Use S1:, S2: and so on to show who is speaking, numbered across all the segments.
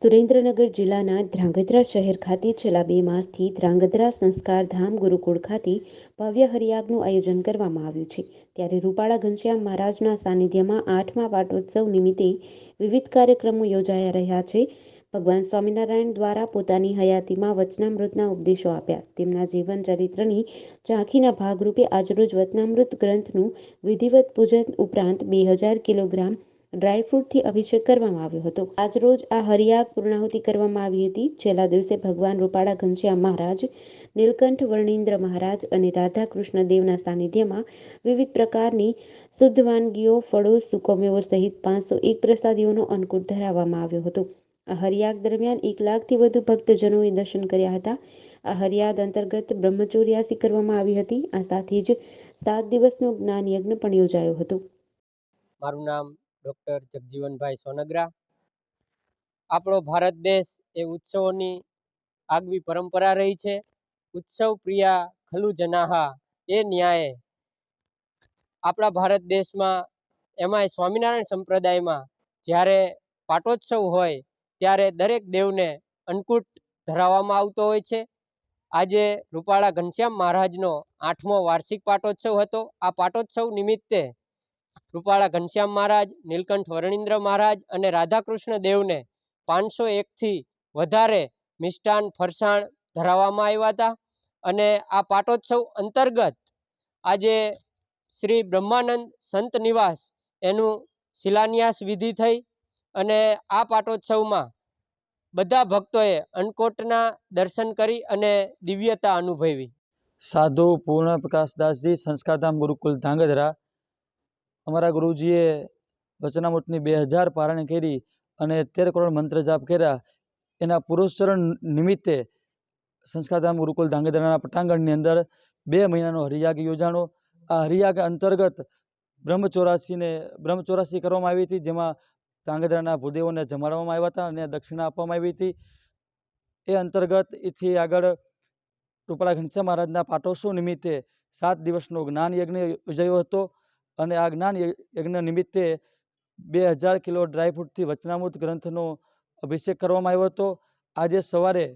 S1: સુરેન્દ્રનગર જિલ્લાના ધ્રાંગધ્રા શહેર ખાતે છેલ્લા બે માસથી ધ્રાંગધ્રા સંસ્કાર ધામ ગુરુકુળ ખાતે ભવ્ય હરિયાગનું આયોજન કરવામાં આવ્યું છે. ત્યારે રૂપાળા ઘનશ્યામ મહારાજના સાનિધ્યમાં આઠમા પાટોત્સવ નિમિત્તે વિવિધ કાર્યક્રમો યોજાયા રહ્યા છે. ભગવાન સ્વામિનારાયણ દ્વારા પોતાની હયાતીમાં વચનામૃતના ઉપદેશો આપ્યા. તેમના જીવન ચરિત્રની ઝાંખીના ભાગરૂપે આજરોજ વચનામૃત ગ્રંથનું વિધિવત પૂજન ઉપરાંત બે હજાર કિલોગ્રામ ડ્રાયફ્રૂટથી અભિષેક કરવામાં આવ્યો હતો. આજરોજ આ હરિયાગ પૂર્ણાહુતિ કરવામાં આવી હતી. છેલ્લા દિવસે ભગવાન રૂપાળા ઘનશ્યામ મહારાજ, નીલકંઠ વર્ણિન્દ્ર મહારાજ અને રાધા દેવના સાનિધ્યમાં વિવિધ પ્રકારની શુદ્ધ વાનગીઓ, ફળો સુકોમેવો સહિત પાંચસો એક પ્રસાદીઓનો અન્નકૂટ ધરાવવામાં આવ્યો હતો. આ હરિયાગ દરમિયાન એક લાખથી વધુ ભક્તજનોએ દર્શન કર્યા હતા. આ હરિયાદ અંતર્ગત બ્રહ્મચોર્યાસી કરવામાં આવી હતી. આ સાથે જ સાત દિવસનો જ્ઞાન યજ્ઞ પણ યોજાયો હતો.
S2: મારું નામ ડૉક્ટર જગજીવનભાઈ સોનગરા. આપણો ભારત દેશ એ ઉત્સવોની આગવી પરંપરા રહી છે. ઉત્સવ પ્રિયા ખલુ જનાહા એ ન્યાયે. આપણા ભારત દેશમાં એમાંય સ્વામિનારાયણ સંપ્રદાયમાં જ્યારે પાટોત્સવ હોય ત્યારે દરેક દેવને અન્નકૂટ ધરાવવામાં આવતો હોય છે. આજે રૂપાળા ઘનશ્યામ મહારાજનો આઠમો વાર્ષિક પાટોત્સવ હતો. આ પાટોત્સવ નિમિત્તે રૂપાળા ઘનશ્યામ મહારાજ, નીલકંઠ વર્ણિન્દ્ર મહારાજ અને રાધાકૃષ્ણ દેવને પાંચસો એકથી વધારે મિષ્ટાન ફરસાણ ધરાવવામાં આવ્યા હતા. અને આ પાટોત્સવ અંતર્ગત આજે શ્રી બ્રહ્માનંદ સંત નિવાસ એનું શિલાન્યાસ વિધિ થઈ અને આ પાટોત્સવમાં બધા ભક્તોએ અન્નકોટના દર્શન કરી અને દિવ્યતા અનુભવી.
S3: સાધુ પૂર્ણ પ્રકાશદાસજી સંસ્કારધામ ગુરુકુલ ધાંગધ્રા અમારા ગુરુજીએ વચનામૃતની બે હજાર પારણ કરી અને તેર કરોડ મંત્ર જાપ કર્યા. એના પુરુષચરણ નિમિત્તે સંસ્કારધામ ગુરુકુલ ધાંગધ્રાના પટાંગણની અંદર બે મહિનાનો હરિયાગ યોજાણો. આ હરિયાગ અંતર્ગત બ્રહ્મચોરાસીને, બ્રહ્મચોરાસી કરવામાં આવી હતી, જેમાં ધાંગધ્રાના ભૂદેવોને જમાડવામાં આવ્યા હતા અને દક્ષિણા આપવામાં આવી હતી. એ અંતર્ગત એથી આગળ રૂપાળા ઘનશ્યા મહારાજના પાટોત્સવ નિમિત્તે સાત દિવસનો જ્ઞાન યજ્ઞ યોજાયો હતો. અને આ જ્ઞાન યજ્ઞ નિમિત્તે બે હજાર કિલો ડ્રાયફ્રૂટથી વચનામૃત ગ્રંથનો અભિષેક કરવામાં આવ્યો હતો. આજે સવારે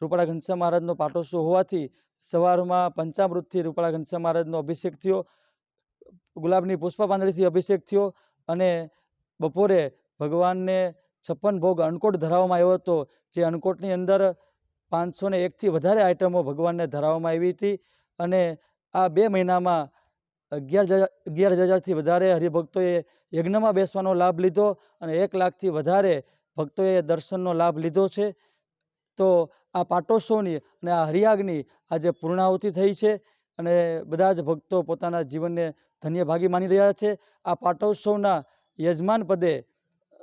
S3: રૂપાળા ઘનશ્યામ મહારાજનો પાટોત્સવ હોવાથી સવારમાં પંચામૃતથી રૂપાળા ઘનશ્યામ મહારાજનો અભિષેક થયો. ગુલાબની પુષ્પપાંજળીથી અભિષેક થયો અને બપોરે ભગવાનને છપ્પન ભોગ અણકોટ ધરાવવામાં આવ્યો હતો. જે અણકોટની અંદર પાંચસો ને એકથી વધારે આઇટમો ભગવાનને ધરાવવામાં આવી હતી અને આ બે મહિનામાં અગિયાર હજાર, અગિયાર હજારથી વધારે હરિભક્તોએ યજ્ઞમાં બેસવાનો લાભ લીધો અને એક લાખથી વધારે ભક્તોએ દર્શનનો લાભ લીધો છે. તો આ પાટોત્સવની અને આ હરિયાગની આજે પૂર્ણાહુતિ થઈ છે અને બધા જ ભક્તો પોતાના જીવનને ધન્ય ભાગી માની રહ્યા છે. આ પાટોત્સવના યજમાન પદે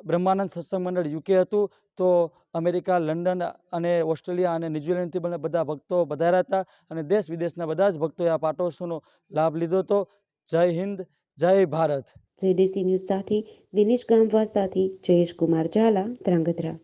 S3: બ્રહ્માનંદ સત્સંગ મંડળ યુકે હતું. તો અમેરિકા, લંડન અને ઓસ્ટ્રેલિયા અને ન્યુઝીલેન્ડથી બધા ભક્તો વધારા હતા અને દેશ વિદેશના બધા જ ભક્તોએ આ પાટોત્સવનો લાભ લીધો હતો. જય હિન્દ જય ભારત.
S1: જેડીસી ન્યૂઝ સાથે દિનેશ ગામવા સાથે જયેશ કુમાર ઝાલા ધ્રાંગધ્રા.